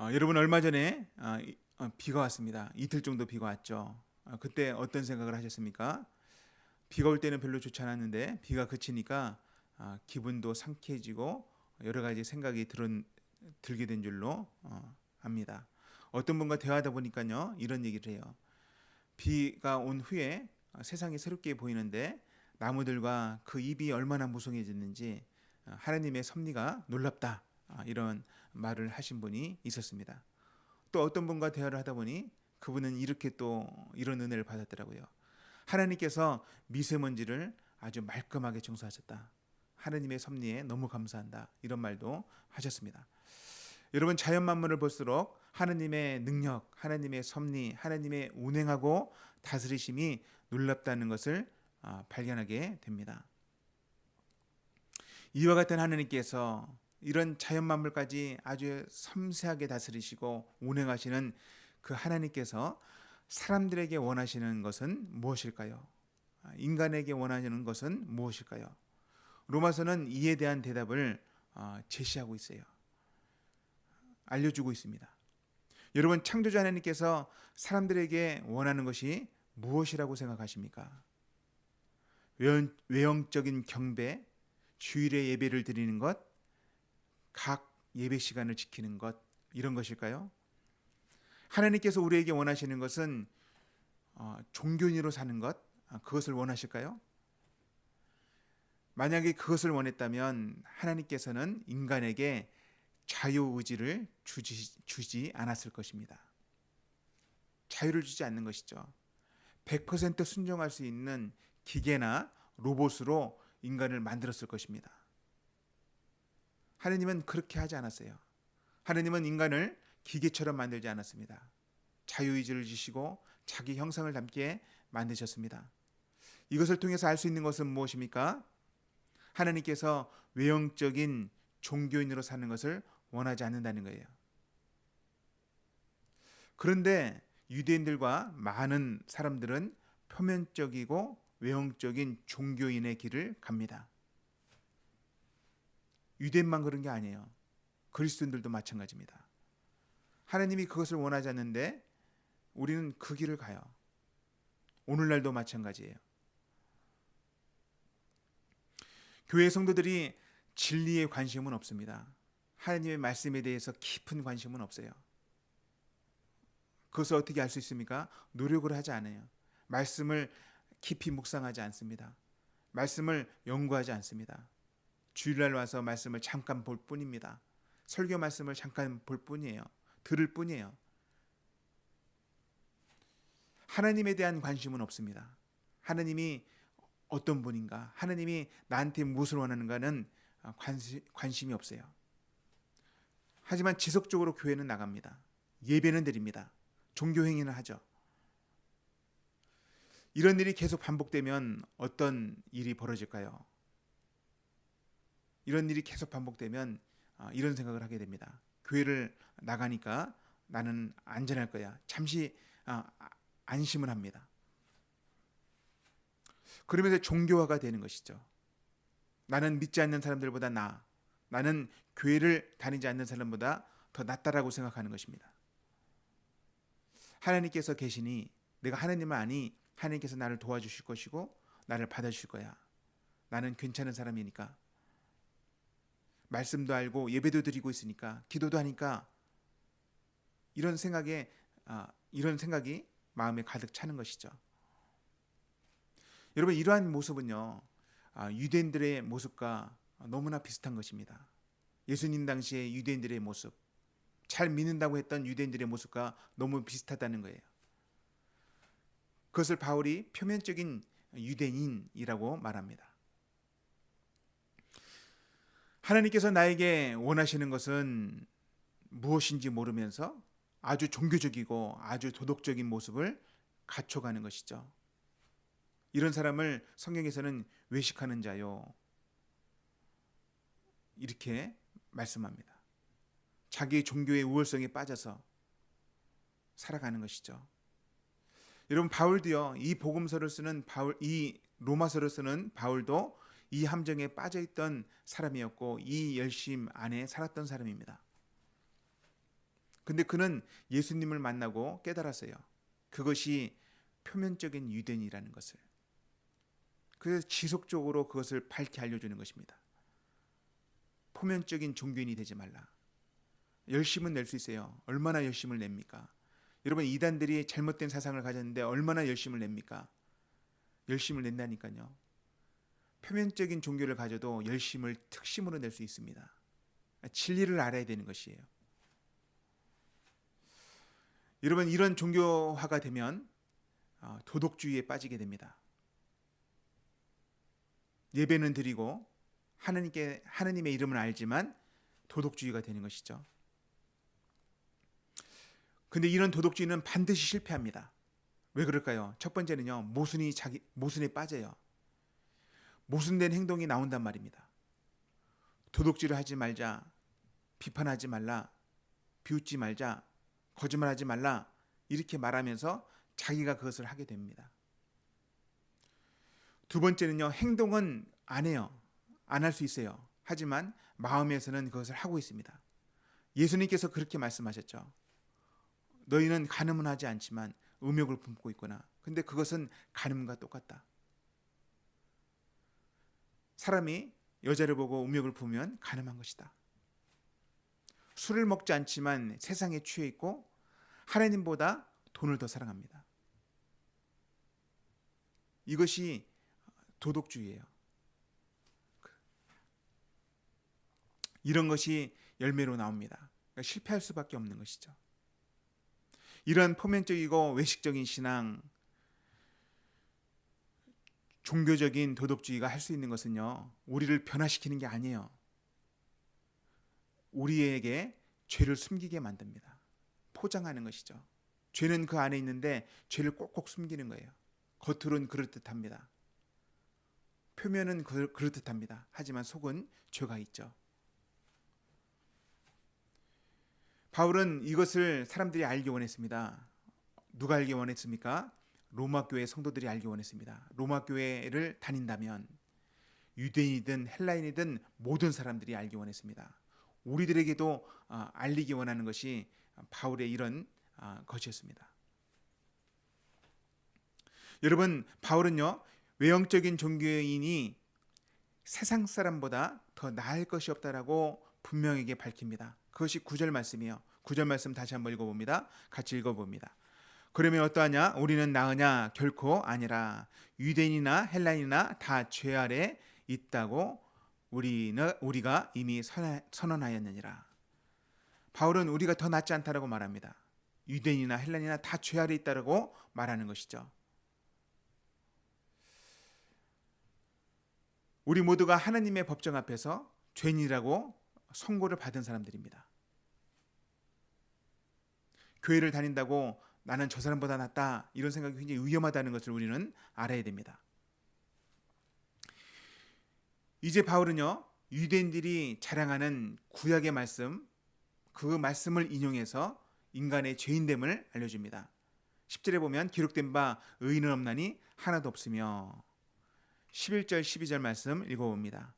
어, 여러분 얼마 전에 어, 이- 어, 비가 왔습니다. 이틀 정도 비가 왔죠. 어, 그때 어떤 생각을 하셨습니까? 비가 올 때는 별로 좋지 않았는데 비가 그치니까 아, 기분도 상쾌해지고 여러 가지 생각이 들은, 들게 된 줄로 어, 압니다. 어떤 분과 대화하다 보니까요 이런 얘기를 해요. 비가 온 후에 어, 세상이 새롭게 보이는데 나무들과 그 잎이 얼마나 무성해졌는지 어, 하나님의 섭리가 놀랍다 아, 이런 말을 하신 분이 있었습니다. 또 어떤 분과 대화를 하다 보니 그분은 이렇게 또 이런 은혜를 받았더라고요. 하나님께서 미세먼지를 아주 말끔하게 청소하셨다. 하나님의 섭리에 너무 감사한다. 이런 말도 하셨습니다. 여러분 자연 만물을 볼수록 하나님의 능력, 하나님의 섭리, 하나님의 운행하고 다스리심이 놀랍다는 것을 아, 발견하게 됩니다. 이와 같은 하나님께서 이런 자연 만물까지 아주 섬세하게 다스리시고 운행하시는 그 하나님께서 사람들에게 원하시는 것은 무엇일까요? 아, 인간에게 원하시는 것은 무엇일까요? 로마서는 이에 대한 대답을 어, 제시하고 있어요. 알려주고 있습니다. 여러분 창조주 하나님께서 사람들에게 원하는 것이 무엇이라고 생각하십니까? 외형, 외형적인 경배, 주일에 예배를 드리는 것, 각 예배 시간을 지키는 것 이런 것일까요? 하나님께서 우리에게 원하시는 것은 어, 종교인으로 사는 것 아, 그것을 원하실까요? 만약에 그것을 원했다면 하나님께서는 인간에게 자유 의지를 주지, 주지 않았을 것입니다. 자유를 주지 않는 것이죠. 100% 순종할 수 있는 기계나 로봇으로 인간을 만들었을 것입니다. 하느님은 그렇게 하지 않았어요. 하느님은 인간을 기계처럼 만들지 않았습니다. 자유의지를 주시고 자기 형상을 담게 만드셨습니다. 이것을 통해서 알 수 있는 것은 무엇입니까? 하나님께서 외형적인 종교인으로 사는 것을 원하지 않는다는 거예요. 그런데 유대인들과 많은 사람들은 표면적이고 외형적인 종교인의 길을 갑니다. 유대인만 그런 게 아니에요. 그리스도인들도 마찬가지입니다. 하나님이 그것을 원하지 않는데 우리는 그 길을 가요. 오늘날도 마찬가지예요. 교회 성도들이 진리에 관심은 없습니다. 하나님의 말씀에 대해서 깊은 관심은 없어요. 그것을 어떻게 알 수 있습니까? 노력을 하지 않아요. 말씀을 깊이 묵상하지 않습니다. 말씀을 연구하지 않습니다. 주일날 와서 말씀을 잠깐 볼 뿐입니다. 설교 말씀을 잠깐 볼 뿐이에요. 들을 뿐이에요. 하나님에 대한 관심은 없습니다. 하나님이 어떤 분인가, 하나님이 나한테 무엇을 원하는가는 관시, 관심이 없어요. 하지만 지속적으로 교회는 나갑니다. 예배는 드립니다. 종교 행위는 하죠. 이런 일이 계속 반복되면 어떤 일이 벌어질까요? 이런 일이 계속 반복되면 아, 이런 생각을 하게 됩니다. 교회를 나가니까 나는 안전할 거야. 잠시 아, 안심을 합니다. 그러면서 종교화가 되는 것이죠. 나는 믿지 않는 사람들보다 나, 나는 교회를 다니지 않는 사람보다 더 낫다라고 생각하는 것입니다. 하나님께서 계시니 내가 하나님을 아니 하나님께서 나를 도와주실 것이고 나를 받아주실 거야. 나는 괜찮은 사람이니까. 말씀도 알고 예배도 드리고 있으니까 기도도 하니까 이런 생각에 아, 이런 생각이 마음에 가득 차는 것이죠. 여러분 이러한 모습은요 아, 유대인들의 모습과 너무나 비슷한 것입니다. 예수님 당시의 유대인들의 모습, 잘 믿는다고 했던 유대인들의 모습과 너무 비슷하다는 거예요. 그것을 바울이 표면적인 유대인이라고 말합니다. 하나님께서 나에게 원하시는 것은 무엇인지 모르면서 아주 종교적이고 아주 도덕적인 모습을 갖춰가는 것이죠. 이런 사람을 성경에서는 외식하는 자요. 이렇게 말씀합니다. 자기 종교의 우월성에 빠져서 살아가는 것이죠. 여러분 바울도요. 이 복음서를 쓰는 바울 이 로마서를 쓰는 바울도 이 함정에 빠져 있던 사람이었고 이 열심 안에 살았던 사람입니다. 근데 그는 예수님을 만나고 깨달았어요. 그것이 표면적인 유대인이라는 것을. 그래서 지속적으로 그것을 밝게 알려주는 것입니다. 표면적인 종교인이 되지 말라. 열심은 낼 수 있어요. 얼마나 열심을 냅니까? 여러분 이단들이 잘못된 사상을 가졌는데 얼마나 열심을 냅니까? 열심을 낸다니까요. 표면적인 종교를 가져도 열심을 특심으로 낼 수 있습니다. 진리를 알아야 되는 것이에요. 여러분 이런 종교화가 되면 어, 도덕주의에 빠지게 됩니다. 예배는 드리고 하나님께 하나님의 이름을 알지만 도덕주의가 되는 것이죠. 근데 이런 도덕주의는 반드시 실패합니다. 왜 그럴까요? 첫 번째는요. 모순이 자기 모순에 빠져요. 모순된 행동이 나온단 말입니다. 도덕질을 하지 말자, 비판하지 말라, 비웃지 말자, 거짓말하지 말라 이렇게 말하면서 자기가 그것을 하게 됩니다. 두 번째는요, 행동은 안 해요. 안 할 수 있어요. 하지만 마음에서는 그것을 하고 있습니다. 예수님께서 그렇게 말씀하셨죠. 너희는 간음은 하지 않지만 음욕을 품고 있구나. 근데 그것은 간음과 똑같다. 사람이 여자를 보고 음욕을 품으면 간음한 것이다. 술을 먹지 않지만 세상에 취해 있고 하나님보다 돈을 더 사랑합니다. 이것이 도덕주의예요. 이런 것이 열매로 나옵니다. 그러니까 실패할 수밖에 없는 것이죠. 이러한 포면적이고 외식적인 신앙, 종교적인 도덕주의가 할 수 있는 것은요, 우리를 변화시키는 게 아니에요. 우리에게 죄를 숨기게 만듭니다. 포장하는 것이죠. 죄는 그 안에 있는데 죄를 꼭꼭 숨기는 거예요. 겉으로는 그럴듯합니다. 표면은 그럴듯합니다. 하지만 속은 죄가 있죠. 바울은 이것을 사람들이 알기 원했습니다. 누가 알기 원했습니까? 로마 교회 성도들이 알기 원했습니다. 로마 교회를 다닌다면 유대인이든 헬라인이든 모든 사람들이 알기 원했습니다. 우리들에게도 아, 알리기 원하는 것이 바울의 이런 아, 것이었습니다. 여러분 바울은요 외형적인 종교인이 세상 사람보다 더 나을 것이 없다라고 분명하게 밝힙니다. 그것이 구절 말씀이에요. 구절 말씀 다시 한번 읽어봅니다. 같이 읽어봅니다. 그러면 어떠하냐? 우리는 나으냐? 결코 아니라 유대인이나 헬라인이나 다 죄 아래 있다고 우리는 우리가 이미 선언하였느니라. 바울은 우리가 더 낫지 않다라고 말합니다. 유대인이나 헬라인이나 다 죄 아래 있다라고 말하는 것이죠. 우리 모두가 하나님의 법정 앞에서 죄인이라고 선고를 받은 사람들입니다. 교회를 다닌다고 나는 저 사람보다 낫다 이런 생각이 굉장히 위험하다는 것을 우리는 알아야 됩니다. 이제 바울은요 유대인들이 자랑하는 구약의 말씀 그 말씀을 인용해서 인간의 죄인됨을 알려줍니다. 10절에 보면 기록된 바 의인은 없나니 하나도 없으며 11절 12절 말씀 읽어봅니다.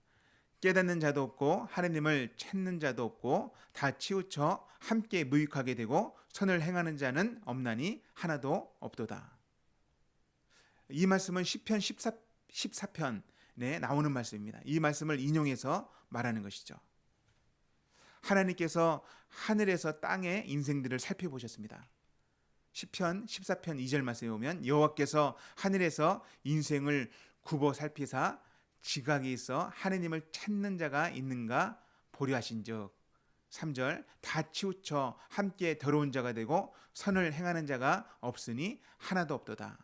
깨닫는 자도 없고 하느님을 찾는 자도 없고 다 치우쳐 함께 무익하게 되고 선을 행하는 자는 없나니 하나도 없도다. 이 말씀은 시편 14, 14편에 나오는 말씀입니다. 이 말씀을 인용해서 말하는 것이죠. 하나님께서 하늘에서 땅의 인생들을 살펴보셨습니다. 시편 14편 2절 말씀에 보면 여호와께서 하늘에서 인생을 굽어 살피사 지각이 있어 하느님을 찾는 자가 있는가 보려 하신즉 3절 다 치우쳐 함께 더러운 자가 되고 선을 행하는 자가 없으니 하나도 없도다.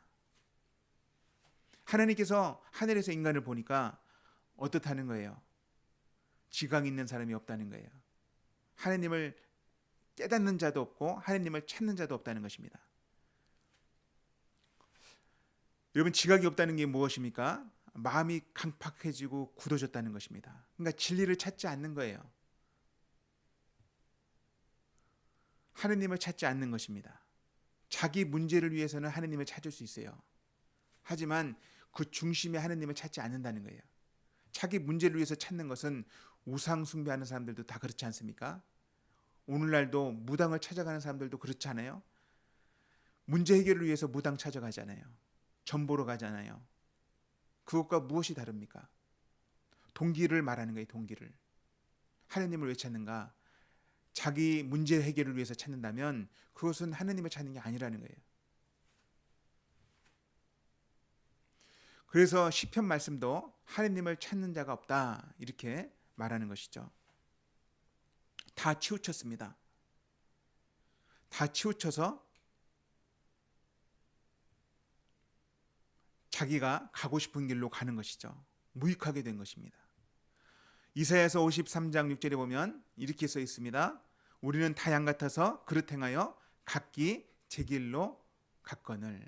하나님께서 하늘에서 인간을 보니까 어떻다는 거예요? 지각 있는 사람이 없다는 거예요. 하나님을 깨닫는 자도 없고 하나님을 찾는 자도 없다는 것입니다. 여러분 지각이 없다는 게 무엇입니까? 마음이 강팍해지고 굳어졌다는 것입니다. 그러니까 진리를 찾지 않는 거예요. 하느님을 찾지 않는 것입니다. 자기 문제를 위해서는 하느님을 찾을 수 있어요. 하지만 그 중심에 하느님을 찾지 않는다는 거예요. 자기 문제를 위해서 찾는 것은 우상 숭배하는 사람들도 다 그렇지 않습니까? 오늘날도 무당을 찾아가는 사람들도 그렇지 않아요? 문제 해결을 위해서 무당 찾아가잖아요. 전 보러 가잖아요. 그것과 무엇이 다릅니까? 동기를 말하는 거예요, 동기를. 하느님을 왜 찾는가? 자기 문제 해결을 위해서 찾는다면 그것은 하느님을 찾는 게 아니라는 거예요. 그래서 시편 말씀도 하느님을 찾는 자가 없다 이렇게 말하는 것이죠. 다 치우쳤습니다. 다 치우쳐서 자기가 가고 싶은 길로 가는 것이죠. 무익하게 된 것입니다. 이사야서 53장 6절에 보면 이렇게 써 있습니다. 우리는 다 양 같아서 그릇 행하여 각기 제 길로 갔거늘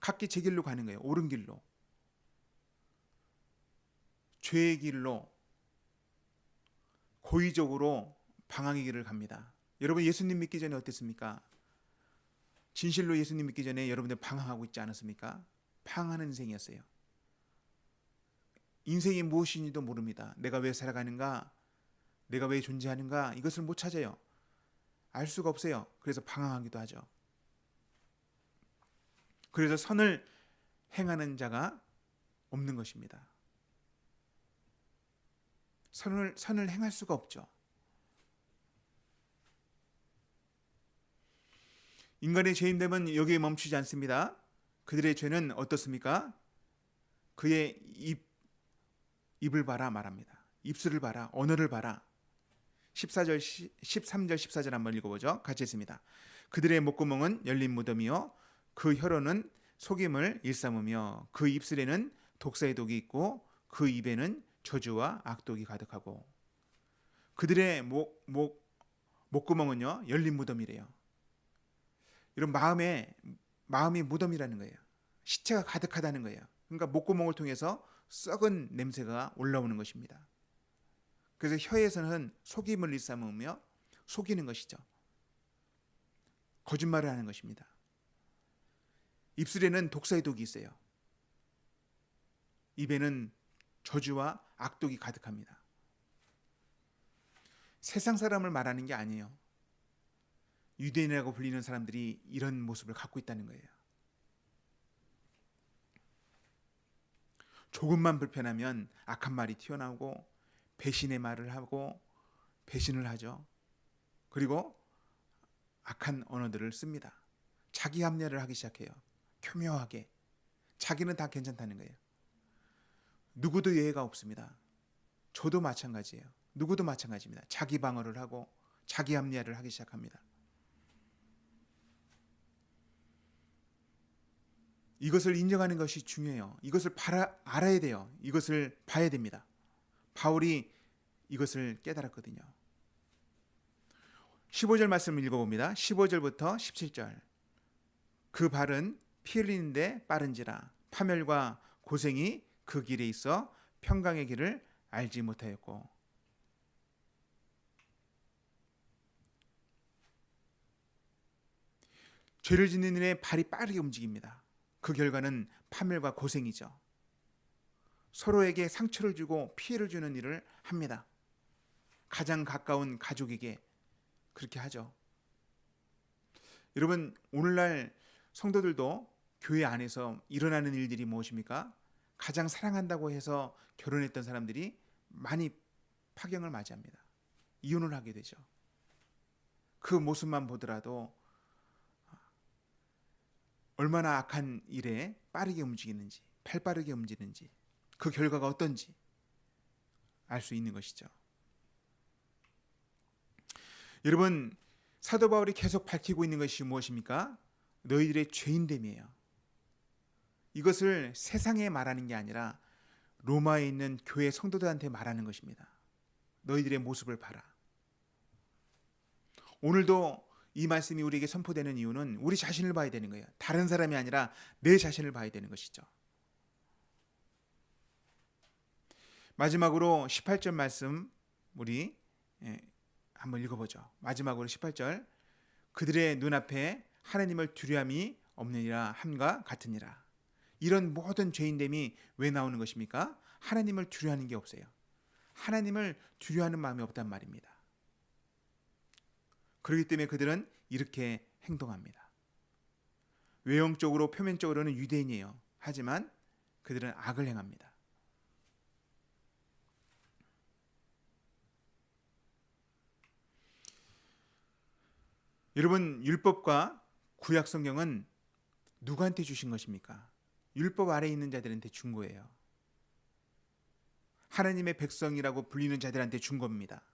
각기 제 길로 가는 거예요. 옳은 길로. 죄의 길로 고의적으로 방황의 길을 갑니다. 여러분 예수님 믿기 전에 어땠습니까? 진실로 예수님 믿기 전에 여러분들 방황하고 있지 않았습니까? 방황하는 인생이었어요. 인생이 무엇인지도 모릅니다. 내가 왜 살아가는가? 내가 왜 존재하는가? 이것을 못 찾아요. 알 수가 없어요. 그래서 방황하기도 하죠. 그래서 선을 행하는 자가 없는 것입니다. 선을 선을 행할 수가 없죠. 인간의 죄인됨은 여기에 멈추지 않습니다. 그들의 죄는 어떻습니까? 그의 입 입을 봐라 말합니다. 입술을 봐라, 언어를 봐라. 14절 13절 14절 한번 읽어보죠. 같이 했습니다. 그들의 목구멍은 열린 무덤이요 그 혀로는 속임을 일삼으며 그 입술에는 독사의 독이 있고 그 입에는 저주와 악독이 가득하고 그들의 목, 목, 목구멍은요 열린 무덤이래요. 이런 마음에 마음이 무덤이라는 거예요. 시체가 가득하다는 거예요. 그러니까 목구멍을 통해서 썩은 냄새가 올라오는 것입니다. 그래서 혀에서는 속임을 일삼으며 속이는 것이죠. 거짓말을 하는 것입니다. 입술에는 독사의 독이 있어요. 입에는 저주와 악독이 가득합니다. 세상 사람을 말하는 게 아니에요. 유대인이라고 불리는 사람들이 이런 모습을 갖고 있다는 거예요. 조금만 불편하면 악한 말이 튀어나오고 배신의 말을 하고 배신을 하죠. 그리고 악한 언어들을 씁니다. 자기 합리화를 하기 시작해요. 교묘하게. 자기는 다 괜찮다는 거예요. 누구도 예외가 없습니다. 저도 마찬가지예요. 누구도 마찬가지입니다. 자기 방어를 하고 자기 합리화를 하기 시작합니다. 이것을 인정하는 것이 중요해요. 이것을 바라, 알아야 돼요. 이것을 봐야 됩니다. 바울이 이것을 깨달았거든요. 15절 말씀을 읽어봅니다. 15절부터 17절. 그 발은 피 흘리는데 빠른지라 파멸과 고생이 그 길에 있어 평강의 길을 알지 못하였고 죄를 짓는 일에 발이 빠르게 움직입니다. 그 결과는 파멸과 고생이죠. 서로에게 상처를 주고 피해를 주는 일을 합니다. 가장 가까운 가족에게 그렇게 하죠. 여러분, 오늘날 성도들도 교회 안에서 일어나는 일들이 무엇입니까? 가장 사랑한다고 해서 결혼했던 사람들이 많이 파경을 맞이합니다. 이혼을 하게 되죠. 그 모습만 보더라도 얼마나 악한 일에 빠르게 움직이는지, 팔빠르게 움직이는지, 그 결과가 어떤지 알 수 있는 것이죠. 여러분, 사도 바울이 계속 밝히고 있는 것이 무엇입니까? 너희들의 죄인됨이에요. 이것을 세상에 말하는 게 아니라 로마에 있는 교회 성도들한테 말하는 것입니다. 너희들의 모습을 봐라. 오늘도 이 말씀이 우리에게 선포되는 이유는 우리 자신을 봐야 되는 거예요. 다른 사람이 아니라 내 자신을 봐야 되는 것이죠. 마지막으로 18절 말씀 우리 예, 한번 읽어보죠. 마지막으로 18절 그들의 눈앞에 하나님을 두려움이 없느니라 함과 같으니라. 이런 모든 죄인됨이 왜 나오는 것입니까? 하나님을 두려워하는 게 없어요. 하나님을 두려워하는 마음이 없단 말입니다. 그렇기 때문에 그들은 이렇게 행동합니다. 외형적으로 표면적으로는 유대인이에요. 하지만 그들은 악을 행합니다. 여러분 율법과 구약 성경은 누구한테 주신 것입니까? 율법 아래 있는 자들한테 준 거예요. 하나님의 백성이라고 불리는 자들한테 준 겁니다.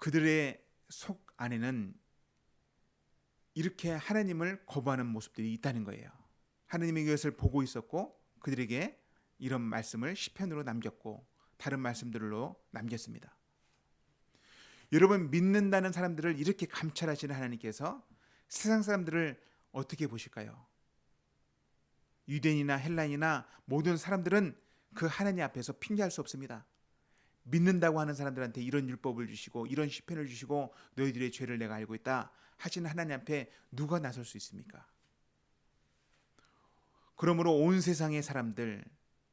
그들의 속 안에는 이렇게 하나님을 거부하는 모습들이 있다는 거예요. 하나님이 이것을 보고 있었고 그들에게 이런 말씀을 시편으로 남겼고 다른 말씀들로 남겼습니다. 여러분 믿는다는 사람들을 이렇게 감찰하시는 하나님께서 세상 사람들을 어떻게 보실까요? 유대인이나 헬라인이나 모든 사람들은 그 하나님 앞에서 핑계할 수 없습니다. 믿는다고 하는 사람들한테 이런 율법을 주시고 이런 시편을 주시고 너희들의 죄를 내가 알고 있다 하시는 하나님 앞에 누가 나설 수 있습니까? 그러므로 온 세상의 사람들,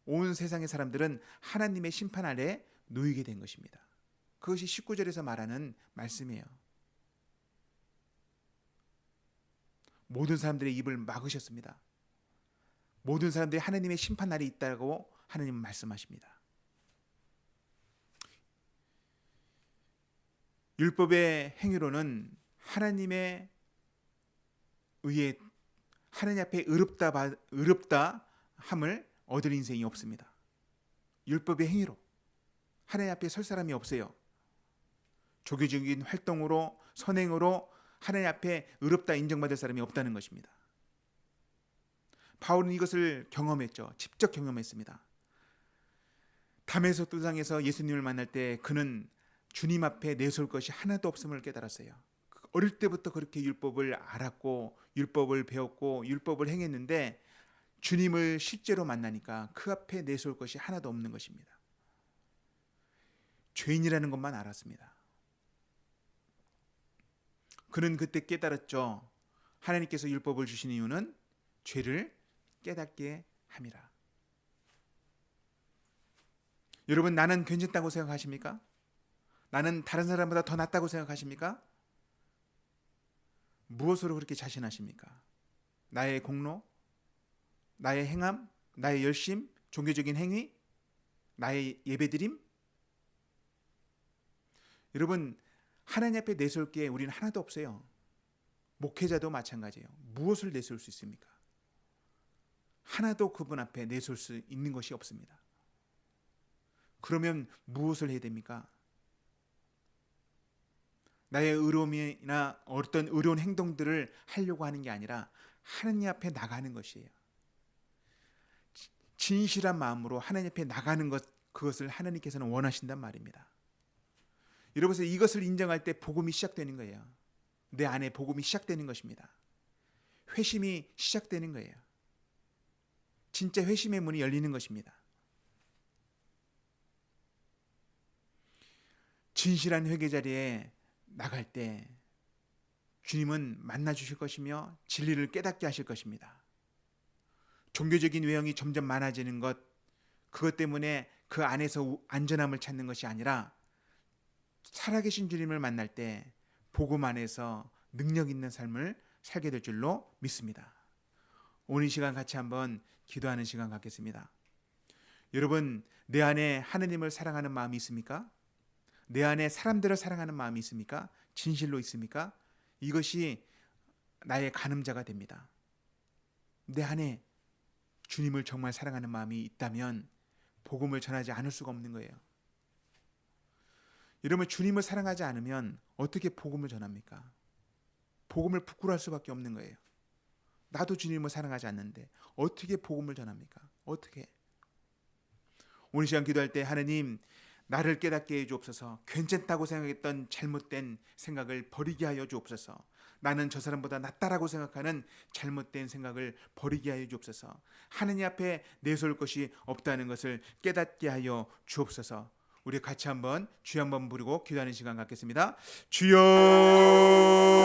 온 세상의 사람들은 하나님의 심판 아래 놓이게 된 것입니다. 그것이 19절에서 말하는 말씀이에요. 모든 사람들의 입을 막으셨습니다. 모든 사람들이 하나님의 심판 날이 있다고 하나님은 말씀하십니다. 율법의 행위로는 하나님의 의에 하나님 앞에 의롭다 의롭다 함을 얻을 인생이 없습니다. 율법의 행위로 하나님 앞에 설 사람이 없어요. 조교적인 활동으로 선행으로 하나님 앞에 의롭다 인정받을 사람이 없다는 것입니다. 바울은 이것을 경험했죠. 직접 경험했습니다. 담에서 도상에서 예수님을 만날 때 그는 주님 앞에 내세울 것이 하나도 없음을 깨달았어요. 어릴 때부터 그렇게 율법을 알았고 율법을 배웠고 율법을 행했는데 주님을 실제로 만나니까 그 앞에 내세울 것이 하나도 없는 것입니다. 죄인이라는 것만 알았습니다. 그는 그때 깨달았죠. 하나님께서 율법을 주신 이유는 죄를 깨닫게 함이라. 여러분 나는 괜찮다고 생각하십니까? 나는 다른 사람보다 더 낫다고 생각하십니까? 무엇으로 그렇게 자신하십니까? 나의 공로, 나의 행함, 나의 열심, 종교적인 행위, 나의 예배드림? 여러분 하나님 앞에 내세울 게 우리는 하나도 없어요. 목회자도 마찬가지예요. 무엇을 내세울 수 있습니까? 하나도 그분 앞에 내세울 수 있는 것이 없습니다. 그러면 무엇을 해야 됩니까? 나의 의로움이나 어떤 의로운 행동들을 하려고 하는 게 아니라 하나님 앞에 나가는 것이에요. 진실한 마음으로 하나님 앞에 나가는 것 그것을 하나님께서는 원하신단 말입니다. 여러분서 이것을 인정할 때 복음이 시작되는 거예요. 내 안에 복음이 시작되는 것입니다. 회심이 시작되는 거예요. 진짜 회심의 문이 열리는 것입니다. 진실한 회개 자리에 나갈 때 주님은 만나 주실 것이며 진리를 깨닫게 하실 것입니다. 종교적인 외형이 점점 많아지는 것 그것 때문에 그 안에서 안전함을 찾는 것이 아니라 살아계신 주님을 만날 때 복음 안에서 능력 있는 삶을 살게 될 줄로 믿습니다. 오늘 시간 같이 한번 기도하는 시간 갖겠습니다. 여러분, 내 안에 하느님을 사랑하는 마음이 있습니까? 내 안에 사람들을 사랑하는 마음이 있습니까? 진실로 있습니까? 이것이 나의 가늠자가 됩니다. 내 안에 주님을 정말 사랑하는 마음이 있다면 복음을 전하지 않을 수가 없는 거예요. 여러분 주님을 사랑하지 않으면 어떻게 복음을 전합니까? 복음을 부끄러워할 수밖에 없는 거예요. 나도 주님을 사랑하지 않는데 어떻게 복음을 전합니까? 어떻게? 오늘 시간 기도할 때 하나님 나를 깨닫게 해 주옵소서. 괜찮다고 생각했던 잘못된 생각을 버리게 하여 주옵소서. 나는 저 사람보다 낫다라고 생각하는 잘못된 생각을 버리게 하여 주옵소서. 하느님 앞에 내세울 것이 없다는 것을 깨닫게 하여 주옵소서. 우리 같이 한번 주여 한번 부르고 기도하는 시간 갖겠습니다. 주여